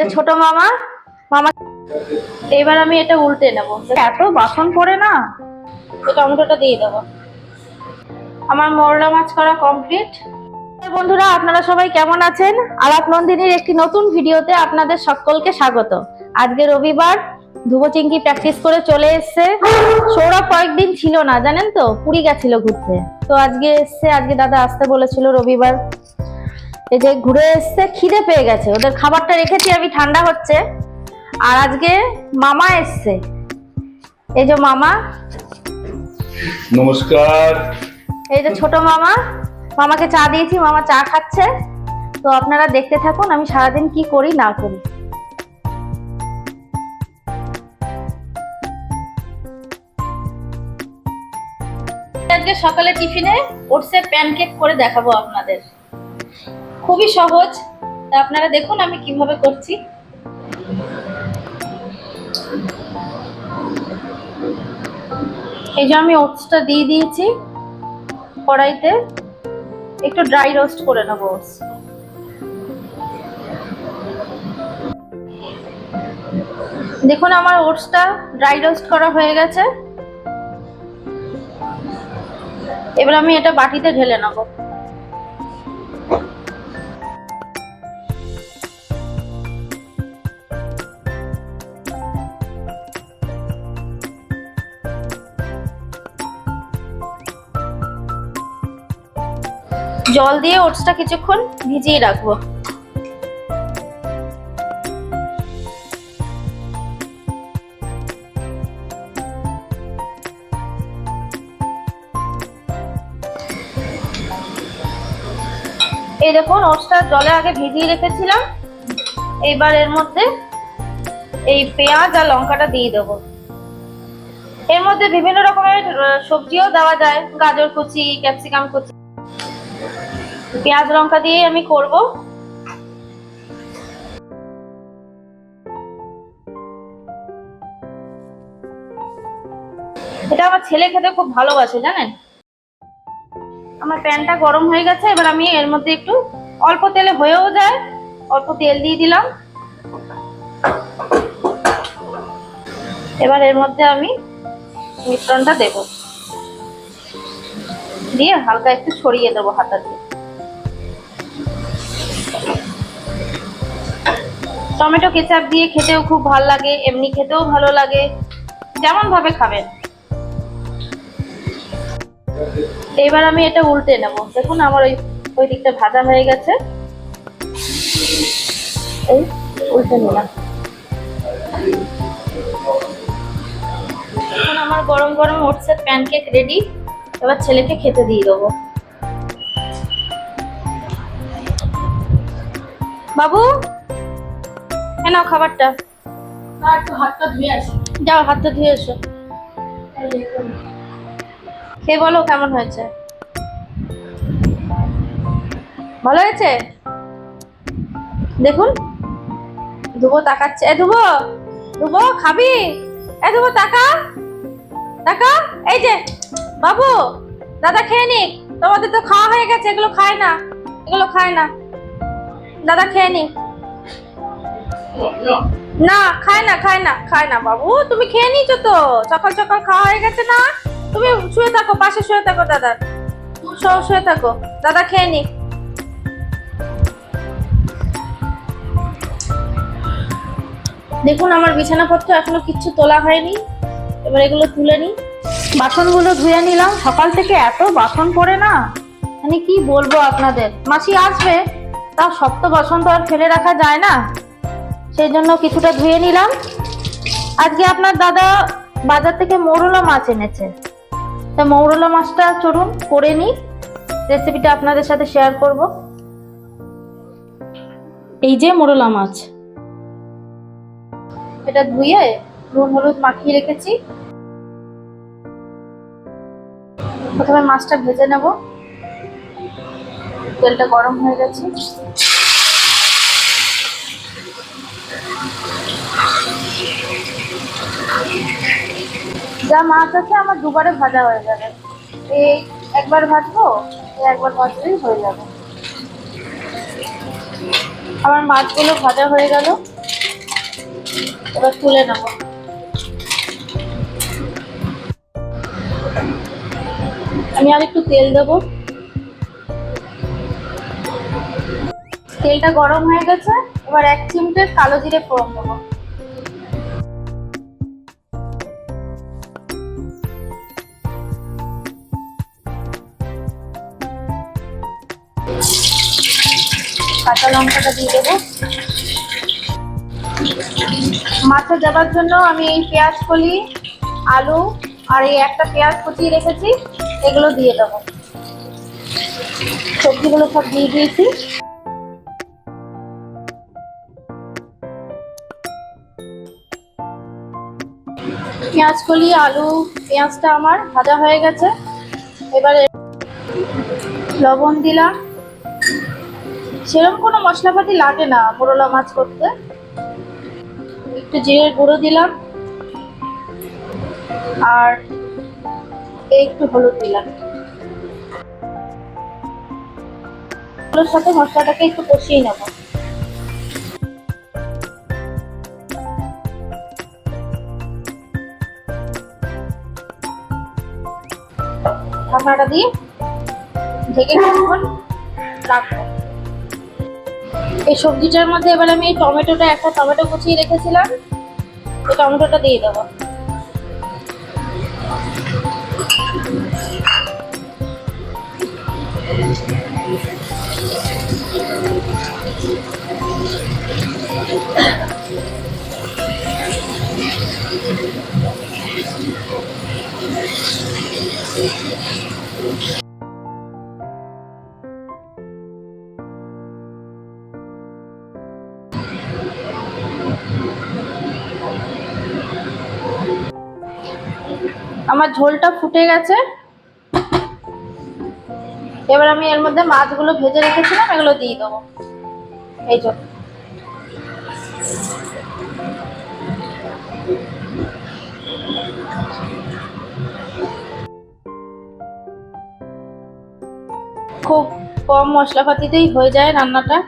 যে ছোট মামা মামা, এবার আমি এটা উল্টে নেব। এত বাসন পড়ে না টমেটোটা দিয়ে দেবো। আমার মোরলা মাছ করা কমপ্লিট বন্ধুরা, আপনারা সবাই কেমন আছেন? আলাপ নন্দিনীর একটি নতুন ভিডিওতে আপনাদের সকলকে স্বাগত। আজকে রবিবার, ধুবো চিংকি প্র্যাকটিস করে চলে এসছে। সৌরভ কয়েকদিন ছিল না, জানেন তো? পুরী গেছিল ঘুরতে। তো আজকে এসছে, আজকে দাদা আসতে বলেছিল রবিবার। এই যে ঘুরে এসছে খিদে পেয়ে গেছে। ওদের খাবারটা রেখেছি আমি ঠান্ডা হচ্ছে। আর আজকে মামা এসছে। এই যে মামা। নমস্কার। এই যে ছোট মামা। মামাকে চা দিয়েছি মামা চা খাচ্ছে। তো আপনারা দেখতে থাকুন আমি সারাদিন কি করি না করি। আজকে সকালে টিফিনে ওটসের প্যানকেক করে দেখাবো আপনাদের। খুবই সহজ। তা আপনারা দেখুন আমি কীভাবে করছি। এই যে আমি ওটসটা দিয়ে দিয়েছি কড়াইতে। একটু ড্রাই রোস্ট করে নেব ওটস। দেখুন আমার ওটসটা ড্রাই রোস্ট করা হয়ে গেছে। এবার আমি এটা বাটিতে ঢেলে নেব। জল দিয়ে ওটসটা কিছুক্ষণ ভিজিয়ে রাখব। এই দেখুন, ওটসটা জলে আগে ভিজিয়ে রেখেছিলাম। এইবার এর মধ্যে এই পেঁয়াজ আর লঙ্কাটা দিয়ে দেবো। এর মধ্যে বিভিন্ন রকমের সবজিও দেওয়া যায়। গাজর কুচি, ক্যাপসিকাম কুচি। পেঁয়াজ লঙ্কা দিয়ে আমি করব। এটা আমার ছেলে খেতে খুব ভালোবাসে, জানেন? আমার প্যানটা গরম হয়ে গেছে, এবার আমি এর মধ্যে একটু অল্প তেলে হয়েও যায়, অল্প তেল দিয়ে দিলাম। এবার এর মধ্যে আমি মিশ্রণটা দেব। দিয়ে হালকা একটু ছড়িয়ে দেবো হাতা দিয়ে টমেটো কেচাপ দিয়ে খেতেও খুব ভালো লাগে, এমনি খেতেও ভালো লাগে। যেমন ভাবে খাবেন। এবার আমি এটা উল্টে নেব। দেখুন আমার ওই ওই দিকটা ভাজা হয়ে গেছে। এই উল্টে নিলাম। এখন আমার গরম গরম ওটসের প্যানকেক রেডি। এবার ছেলেকে খেতে দিয়ে দেবো। বাবু হ্যাঁ নাও খাবারটা। হাতটা ধুয়ে আসি। যাও হাতটা ধুয়ে এসো। খেয়ে বলো কেমন হয়েছে। ভালো হয়েছে? দেখুন। ধুবো তাকাচ্ছে। এ ধুবো ধুবো খাবি? এ ধুবো তাকা। তাকা। এই যে বাবু দাদা খেয়ে নিক। তোমাদের তো খাওয়া হয়ে গেছে এগুলো খায় না। এগুলো খায় না। দাদা খেয়ে নিক। না খায় না খায় না খায় না বাবু, তুমি খেয়ে নিয়েছো তো। সকাল সকাল খাওয়া হয়ে গেছে না? তুমি শুয়ে থাকো, পাশে শুয়ে থাকো, দাদা। শো, শুয়ে থাকো। দাদা, খেয়ে নি। দেখুন, আমার বিছানাপত্র এখনও কিচ্ছু তোলা হয়নি। এবার এগুলো তুলে নি। বাসনগুলো ধুয়ে নিলাম। সকাল থেকে এত বাসন পড়ে না। মানে কি বলব আপনাদের? মাসি আসবে তা সব তো বাসন তো আর ফেলে রাখা যায় না। সেই জন্য কিছুটা ধুয়ে নিলাম। আজকে আপনার দাদা বাজার থেকে মৌরলা মাছ এনেছে। তা মৌরলা মাছটা চলুন করে নিই। রেসিপিটা আপনাদের সাথে শেয়ার করব। এই যে মোরলা মাছ। এটা ধুয়ে নুন, হলুদ মাখিয়ে রেখেছি। প্রথমে মাছটা ভেজে নেব। তেলটা গরম হয়ে গেছে। যা মাছ আছে আমার দুবারে ভাজা হয়ে যাবে। এই একবার ভাজবো, এই একবার ভাজলেই হয়ে যাবে। আমার মাছগুলো ভাজা হয়ে গেল। এবার তুলে নেব। আমি আর একটু তেল দেবো। তেলটা গরম হয়ে গেছে, এবার এক চিমটে কালো জিরে ফোড়ন দেবো। কাঁচা লঙ্কাটা দিয়ে দেবো। মাছে দেওয়ার জন্য আমি এই পেঁয়াজ কলি, আলু আর এই একটা পেঁয়াজ কুচিয়ে রেখেছি, এগুলো দিয়ে দেবো। সবজিগুলো সব দিয়ে দিয়েছি। পেঁয়াজ কলি, আলু, পেঁয়াজটা আমার ভাজা হয়ে গেছে। এবারে লবণ দিলাম। সেরকম কোনো মশলাপাতি লাগে না মোরলা মাছ করতে। একটু জিরের গুঁড়ো দিলাম। আর একটু হলুদ দিলাম। এগুলোর সাথে মশলাটাকে একটু কষিয়ে নেব। ঢাকনাটা দিয়ে ঢেকে রাখব। এই সবজিটার মধ্যে এবার আমি এই টমেটোটা, একটা টমেটো কুচিয়ে রেখেছিলাম। এই টমেটোটা দিয়ে দেবো। আমার ঝোলটা ফুটে গেছে। এবার আমি এর মধ্যে মাছগুলো ভেজে রেখেছিলাম, এগুলো দিয়ে দেবো। এই জন্য খুব কম মশলাপাতিতেই হয়ে যায় রান্নাটা।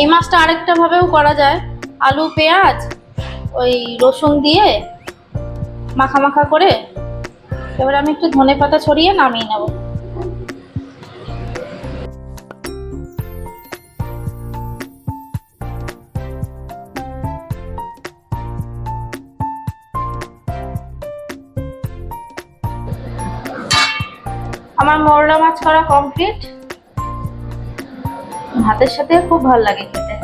এই মাছটা আরেকটা ভাবেও করা যায়। আলু, পেঁয়াজ, ওই রসুন দিয়ে মাখা মাখা করে, এবার আমি একটু ধনে পাতা ছড়িয়ে নামিয়ে নেব। আমার মোরলা মাছ করা কমপ্লিট ভাতের সাথে খুব ভালো লাগে খেতে।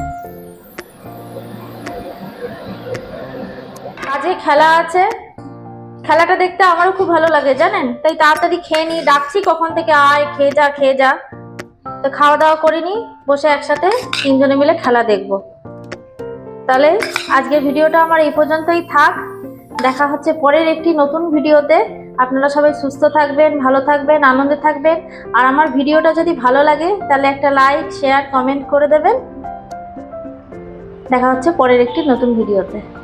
কাজে খেলা আছে। খেলাটা দেখতে আমারও খুব ভালো লাগে, জানেন? তাই তাড়াতাড়ি খেয়ে নিই ডাকছি, কখন থেকে আয়, খেয়ে যা খেয়ে যা। তো খাওয়া দাওয়া করিনি বসে একসাথে তিনজনে মিলে খেলা দেখব। তাহলে আজকের ভিডিওটা আমার এই পর্যন্তই থাক। দেখা হচ্ছে পরের একটি নতুন ভিডিওতে। আপনারা সবাই সুস্থ থাকবেন, ভালো থাকবেন, আনন্দে থাকবেন। আর আমার ভিডিওটা যদি ভালো লাগে, তাহলে একটা লাইক, শেয়ার, কমেন্ট করে দেবেন। দেখা হচ্ছে পরের একটি নতুন ভিডিওতে।